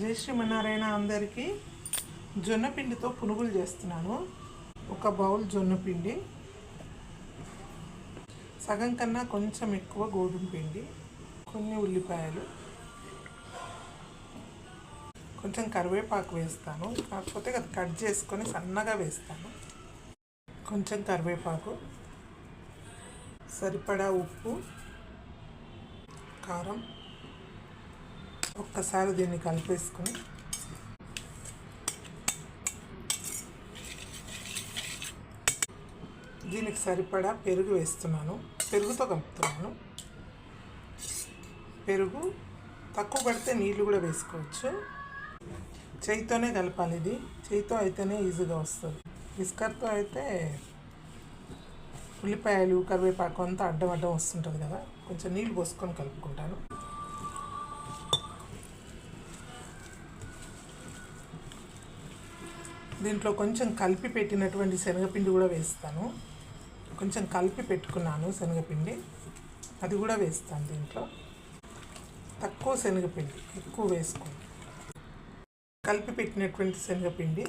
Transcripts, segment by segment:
జై శ్రీమన్నారాయణ అందరికీ జొన్నపిండితో పునుగులు చేస్తున్నాను. ఒక బౌల్ జొన్నపిండి సగం కన్నా కొంచెం ఎక్కువ గోధుమ పిండి కొన్ని ఉల్లిపాయలు కొంచెం కరివేపాకు వేస్తాను. కాకపోతే అది కట్ చేసుకొని సన్నగా వేస్తాను. కొంచెం కరివేపాకు సరిపడా ఉప్పు కారం ఒక్కసారి దీన్ని కలిపేసుకుని దీనికి సరిపడా పెరుగు వేస్తున్నాను. పెరుగుతో కలుపుతున్నాను. పెరుగు తక్కువ పడితే నీళ్ళు కూడా వేసుకోవచ్చు. చేయితోనే కలపాలి ఇది. చేయితో అయితేనే ఈజీగా వస్తుంది. విస్కర్తో అయితే ఉల్లిపాయలు కరివేపాకు అంతా అడ్డం అడ్డం వస్తుంటుంది కదా. కొంచెం నీళ్ళు పోసుకొని కలుపుకుంటాను. దీంట్లో కొంచెం కలిపి పెట్టినటువంటి శనగపిండి కూడా వేస్తాను. కొంచెం కలిపి పెట్టుకున్నాను శనగపిండి. అది కూడా వేస్తాను దీంట్లో. తక్కువ శనగపిండి ఎక్కువ వేసుకోండి. కలిపి పెట్టినటువంటి శనగపిండి.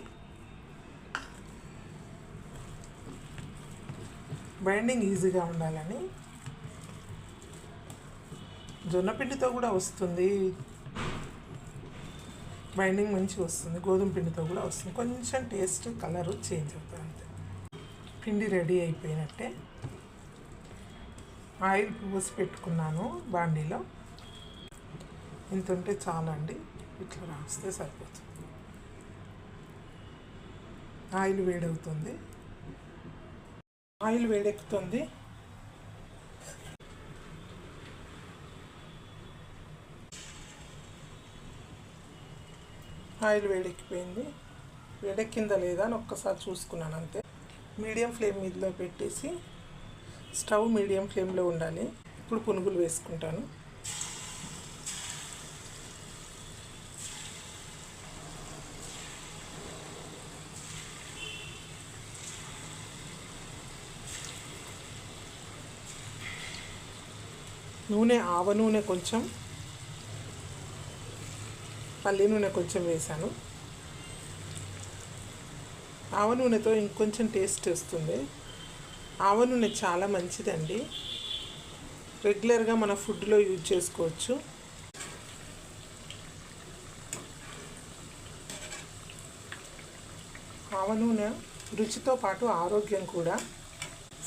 బైండింగ్ ఈజీగా ఉండాలని. జొన్నపిండితో కూడా వస్తుంది. బైండింగ్ మంచిగా వస్తుంది గోధుమ పిండితో కూడా వస్తుంది. కొంచెం టేస్ట్ కలరు చేంజ్ అవుతుంది అంతే. పిండి రెడీ అయిపోయినట్టే. ఆయిల్ పోసి పెట్టుకున్నాను బాండీలో. ఇంత ఉంటే చాలండి. ఇట్లా రాస్తే సరిపోతుంది. ఆయిల్ వేడవుతుంది. ఆయిల్ వేడెక్కుతుంది. ఆయిల్ వేడెక్కిపోయింది. వేడెక్కిందా లేదా అని ఒక్కసారి చూసుకున్నాను అంతే. మీడియం ఫ్లేమ్ మీదలో పెట్టేసి స్టవ్ మీడియం ఫ్లేమ్లో ఉండాలి. ఇప్పుడు పునుగులు వేసుకుంటాను. నూనె ఆవ నూనె కొంచెం పల్లి నూనె కొంచెం వేసాను. ఆవ నూనెతో ఇంకొంచెం టేస్ట్ వస్తుంది. ఆవ నూనె చాలా మంచిదండి. రెగ్యులర్గా మన ఫుడ్లో యూజ్ చేసుకోవచ్చు. ఆవ నూనె రుచితో పాటు ఆరోగ్యం కూడా.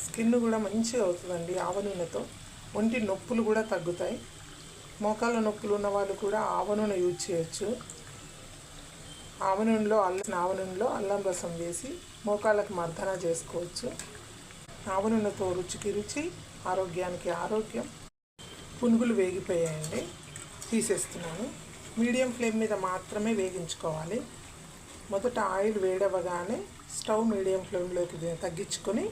స్కిన్ కూడా మంచిగా అవుతుందండి ఆవ నూనెతో. ఒంటి నొప్పులు కూడా తగ్గుతాయి. మోకాళ్ళ నొప్పులు ఉన్న వాళ్ళు కూడా ఆవ నూనె యూజ్ చేయొచ్చు. ఆవ నూనెలో అల్లం ఆవ నూనెలో అల్లం రసం వేసి మోకాళ్ళకి మర్దన చేసుకోవచ్చు. ఆవ నూనెతో రుచికి రుచి ఆరోగ్యానికి ఆరోగ్యం. పునుగులు వేగిపోయాయండి. తీసేస్తున్నాను. మీడియం ఫ్లేమ్ మీద మాత్రమే వేగించుకోవాలి. మొదట ఆయిల్ వేడవగానే స్టవ్ మీడియం ఫ్లేమ్లోకి తగ్గించుకొని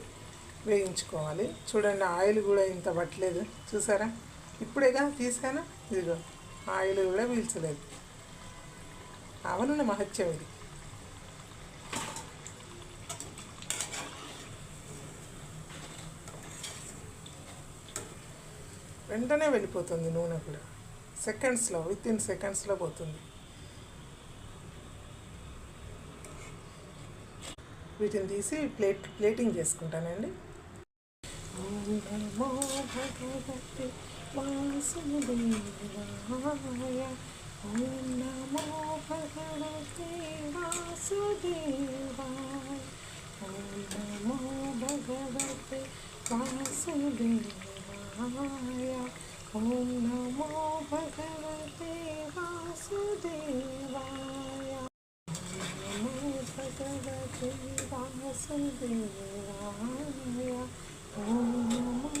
వేయించుకోవాలి. చూడండి ఆయిల్ కూడా ఇంత పట్టలేదు. చూసారా? ఇప్పుడేగా తీసాను? ఇదిగో ఆయిల్ కూడా పీల్చలేదు. అవనున్న మహత్యం ఇది. వెంటనే వెళ్ళిపోతుంది నూనె కూడా. సెకండ్స్లో విత్ ఇన్ సెకండ్స్లో పోతుంది. వీటిని తీసి ప్లేట్ ప్లేటింగ్ చేసుకుంటానండి. భగవతి पास देवाया ओम नमो भगवते वासुदेवाय ओम नमो भगवते वासुदेवाय ओम नमो भगवते वासुदेवाय नमो भगवते ओम नमो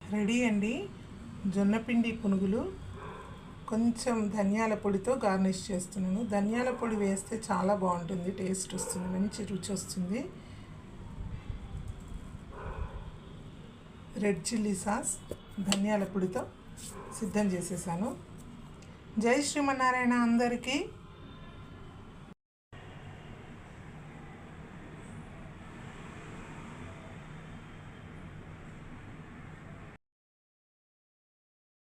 రెడీ అండి. జొన్నపిండి పునుగులు కొంచెం ధనియాల పొడితో గార్నిష్ చేస్తున్నాను. ధనియాల పొడి వేస్తే చాలా బాగుంటుంది టేస్ట్ వస్తుంది మంచి రుచి వస్తుంది. రెడ్ చిల్లీ సాస్ ధనియాల పొడితో సిద్ధం చేసేసాను. జై శ్రీమన్నారాయణ అందరికీ